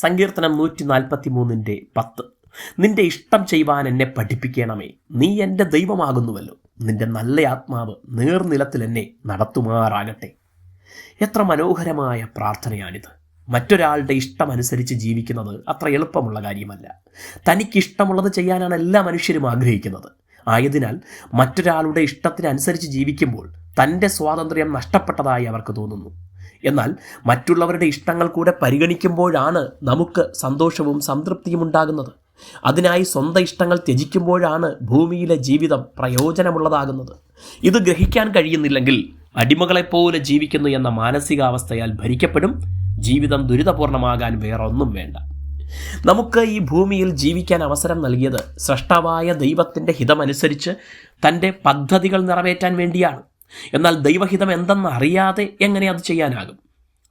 സങ്കീർത്തനം നൂറ്റി നാൽപ്പത്തി മൂന്നിന്റെ പത്ത്. നിന്റെ ഇഷ്ടം ചെയ്യുവാൻ എന്നെ പഠിപ്പിക്കണമേ. നീ എന്റെ ദൈവമാകുന്നുവല്ലോ. നിന്റെ നല്ല ആത്മാവ് നേർനിലത്തിൽ എന്നെ നടത്തുമാറാകട്ടെ. എത്ര മനോഹരമായ പ്രാർത്ഥനയാണിത്. മറ്റൊരാളുടെ ഇഷ്ടമനുസരിച്ച് ജീവിക്കുന്നത് അത്ര എളുപ്പമുള്ള കാര്യമല്ല. തനിക്കിഷ്ടമുള്ളത് ചെയ്യാനാണ് എല്ലാ മനുഷ്യരും ആഗ്രഹിക്കുന്നത്. ആയതിനാൽ മറ്റൊരാളുടെ ഇഷ്ടത്തിനനുസരിച്ച് ജീവിക്കുമ്പോൾ തന്റെ സ്വാതന്ത്ര്യം നഷ്ടപ്പെട്ടതായി അവർക്ക് തോന്നുന്നു. എന്നാൽ മറ്റുള്ളവരുടെ ഇഷ്ടങ്ങൾ കൂടെ പരിഗണിക്കുമ്പോഴാണ് നമുക്ക് സന്തോഷവും സംതൃപ്തിയും ഉണ്ടാകുന്നത്. അതിനായി സ്വന്തം ഇഷ്ടങ്ങൾ ത്യജിക്കുമ്പോഴാണ് ഭൂമിയിലെ ജീവിതം പ്രയോജനമുള്ളതാകുന്നത്. ഇത് ഗ്രഹിക്കാൻ കഴിയുന്നില്ലെങ്കിൽ അടിമകളെപ്പോലെ ജീവിക്കുന്നു എന്ന മാനസികാവസ്ഥയാൽ ഭരിക്കപ്പെടും. ജീവിതം ദുരിതപൂർണമാകാൻ വേറൊന്നും വേണ്ട. നമുക്ക് ഈ ഭൂമിയിൽ ജീവിക്കാൻ അവസരം നൽകിയത് സൃഷ്ടാവായ ദൈവത്തിന്റെ ഹിതമനുസരിച്ച് തന്റെ പദ്ധതികൾ നിറവേറ്റാൻ വേണ്ടിയാണ്. എന്നാൽ ദൈവഹിതം എന്തെന്ന് അറിയാതെ എങ്ങനെ അത് ചെയ്യാനാകും?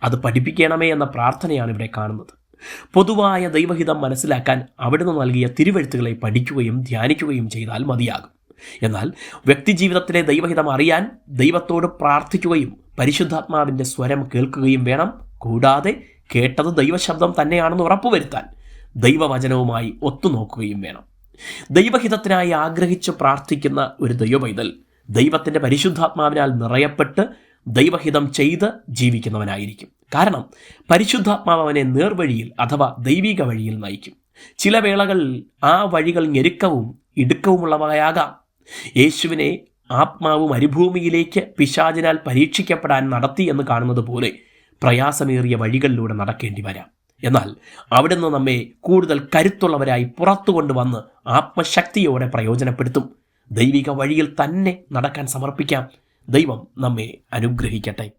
അത് പഠിപ്പിക്കണമേ എന്ന പ്രാർത്ഥനയാണ് ഇവിടെ കാണുന്നത്. പൊതുവായ ദൈവഹിതം മനസ്സിലാക്കാൻ അവിടുന്ന് നൽകിയ തിരുവഴുത്തുകളെ പഠിക്കുകയും ധ്യാനിക്കുകയും ചെയ്താൽ മതിയാകും. എന്നാൽ വ്യക്തിജീവിതത്തിലെ ദൈവഹിതം അറിയാൻ ദൈവത്തോട് പ്രാർത്ഥിക്കുകയും പരിശുദ്ധാത്മാവിന്റെ സ്വരം കേൾക്കുകയും വേണം. കൂടാതെ കേട്ടത് ദൈവശബ്ദം തന്നെയാണെന്ന് ഉറപ്പുവരുത്താൻ ദൈവവചനവുമായി ഒത്തുനോക്കുകയും വേണം. ദൈവഹിതത്തിനായി ആഗ്രഹിച്ച് പ്രാർത്ഥിക്കുന്ന ഒരു ദൈവപൈതൽ ദൈവത്തിന്റെ പരിശുദ്ധാത്മാവിനാൽ നിറയപ്പെട്ട് ദൈവഹിതം ചെയ്ത് ജീവിക്കുന്നവനായിരിക്കും. കാരണം പരിശുദ്ധാത്മാവ് അവനെ നേർവഴിയിൽ അഥവാ ദൈവിക വഴിയിൽ നയിക്കും. ചില വേളകൾ ആ വഴികൾ ഞെരുക്കവും ഇടുക്കവുമുള്ളവയാകാം. യേശുവിനെ ആത്മാവ് മരുഭൂമിയിലേക്ക് പിശാചിനാൽ പരീക്ഷിക്കപ്പെടാൻ നടത്തി എന്ന് കാണുന്നത് പോലെ പ്രയാസമേറിയ വഴികളിലൂടെ നടക്കേണ്ടി വരാം. എന്നാൽ അവിടുന്ന് നമ്മെ കൂടുതൽ കരുത്തുള്ളവരായി പുറത്തു കൊണ്ടുവന്ന് ആത്മശക്തിയോടെ പ്രയോജനപ്പെടുത്തും. ദൈവിക വഴിയിൽ തന്നെ നടക്കാൻ സമർപ്പിക്കാം. ദൈവം നമ്മെ അനുഗ്രഹിക്കട്ടെ.